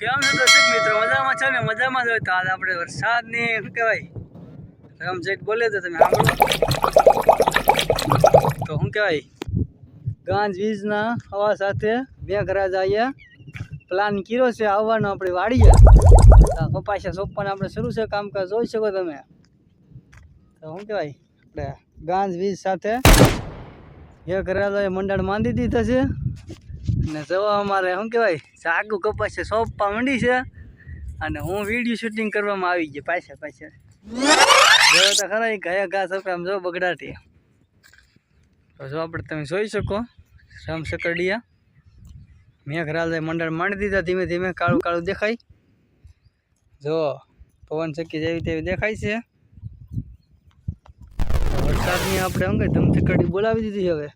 કેમ છે દર્શક મિત્રો? મજામાં છે ને? મજામાં જ હોય તો આજ આપણે વરસાદની, શું કહેવાય? રમઝેટ બોલે તો તમે સાંભળો તો શું કહેવાય? ગાંજ વીજના હવા સાથે મેઘરાજ અહીંયા પ્લાન કર્યો છે, આવવાનો આપણે વાડીએ. કપાસિયા સોંપવાના આપણે શરૂ છે કામકાજ, જોઈ શકો તમે. તો શું કહેવાય? આપણે ગાંજ વીજ સાથે મેઘરાજાએ મંડળ માંદી દીધા છે. અને જવા અમારે, શું કહેવાય, સાગુ કપાશે સોપા માંડી છે અને હું વીડિયો શૂટિંગ કરવામાં આવી ગઈ પાછા પાછા. જો તો ખરા એ ગયા ઘા સોંપે આમ જો બગડાટી. જો આપણે તમે જોઈ શકો રામ સકરડિયા મેઘરાજાએ મંડળ માંડી દીધા, ધીમે ધીમે કાળું કાળું દેખાય. જો, પવન ચક્કી જેવી તેવી દેખાય છે. વરસાદની આપણે શું કહીએ ધમધકડી બોલાવી દીધી હવે.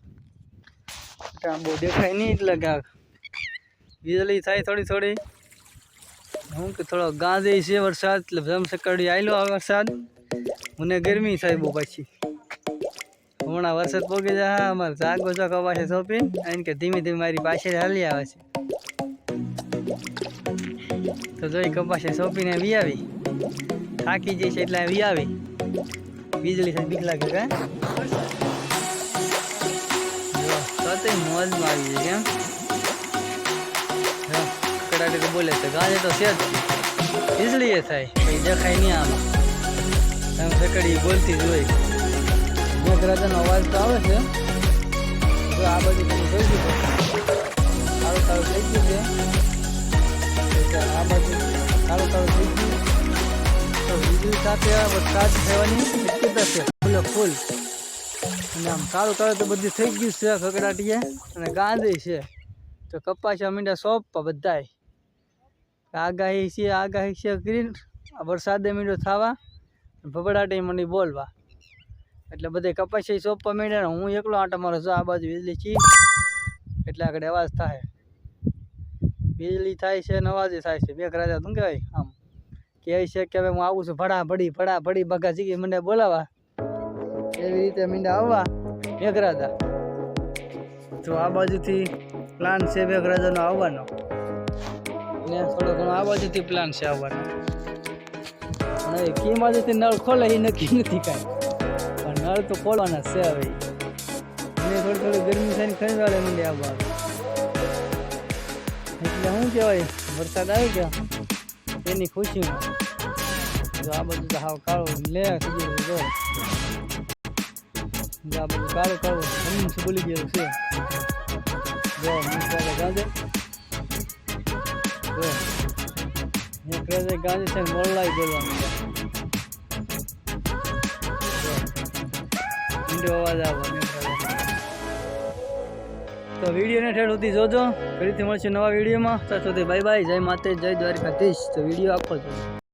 બહુ દેખાય નહીં એટલે ક્યાંક વીજળી થાય થોડી થોડી. હું કે થોડો ગાંજે છે વરસાદ, એટલે જમસકડી આવેલો આ વરસાદ. મને ગરમી થાય બહુ પછી. હમણાં વરસાદ પોગી જાય અમારે જાગો ચોક પાસે સોંપી એને કે ધીમે ધીમે મારી પાસે હાલી આવે છે. તો જોઈ કપાસે સોંપીને વી થાકી જઈશ એટલે વી વીજળી થાય બીક લાગે કા? તો મોજમાં આવી જાય કેમ? કડાટે તો બોલે છે ગાજે તો છે જ. વીજળી એ થાય કઈ દેખાય નહીં આમ. એમ સકડી બોલતી જ હોય. મેઘરાજાનો અવાજ તો આવે છે. તો આ બાજુ તમે જોઈ શકો સારું સારું થઈ ગયું છે. આ બાજુ સારું સારું થઈ ગયું. તો વીજળી સાથે વરસાદ થવાની શક્યતા છે ફૂલ ફૂલ અને આમ કાળું કાળું તો બધું થઈ ગયું છે ખગડાટીએ અને ગાંધી છે. તો કપાસિયા મીંડા સોંપવા બધાય. આગાહી છે આગાહી છે કરીને વરસાદે મીંડો થવા. ભબડાટી મને બોલવા. એટલે બધે કપાસી સોંપવા મીંડ્યા હું એકલો આંટા મારો જો આ બાજુ વીજળી છી એટલે આગળ અવાજ થાય. વીજળી થાય છે અને અવાજે થાય છે. બે રાજા શું કહેવાય આમ. કહે છે કે હવે હું આવું છું. ભડા ભડી ભડા ભડી બગા જીગી મને બોલાવા. એવી રીતે મીંડા આવવા મેઘરાજા. તો આ બાજુથી પ્લાન છે મેઘરાજાનો આવવાનો. ને થોડો ઘણો આ બાજુથી પ્લાન છે આવવાનો. અને કી બાજુથી નળ ખોલે એ નક્કી નથી કાંઈ. પણ નળ તો ખોલવાના છે હવે. એને થોડી થોડી ગરમી થઈને ખરીદવાડે મીંડે આવવા એટલે શું કહેવાય, વરસાદ આવી ગયા. એની ખુશીમાં. જો આ બધું હાવ કાળો, લે સુધી કાળું કાળું હમ બોલી ગયેલું છે. જો મિત્રાને ગાંજે. જો મિત્રાને ગાંજે છે ને મોરલાઈ બોલવાનું. છે ઊંડો અવાજ આવે મિત્રાને તો વિડીયોને ઠેઠ સુધી જોજો. ફરીથી મળશે નવા વિડીયોમાં. ત્યાં સુધી બાય બાય જય માતે જય દ્વારકાધીશ. તો વીડિયો આપો છો